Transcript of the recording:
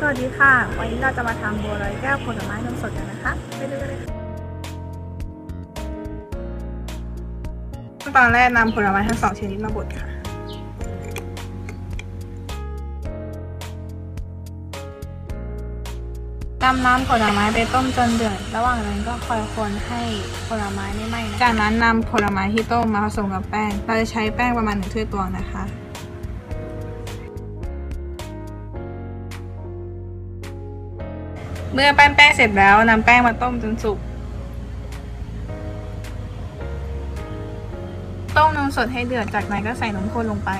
สวัสดีค่ะ วันนี้เราจะมาทำบัวลอยแก้วผลไม้นมสดกันนะคะไปดูกันเลยค่ะขั้นตอนแรกนำผลไม้ทั้งสองชนิดมาบดค่ะ นำน้ำผลไม้ไปต้มจนเดือด ระหว่างนั้นก็คอยคนให้ผลไม้ไม่ไหม้จากนั้นนำผลไม้ที่ต้มมาผสมกับแป้ง เราจะใช้แป้งประมาณหนึ่งถ้วยตวงนะคะ เมื่อปั้นแป้งเสร็จแล้วนำแป้งมาต้มจนสุก ต้มนมสดให้เดือดจากนั้นก็ใส่นมข้นลงไป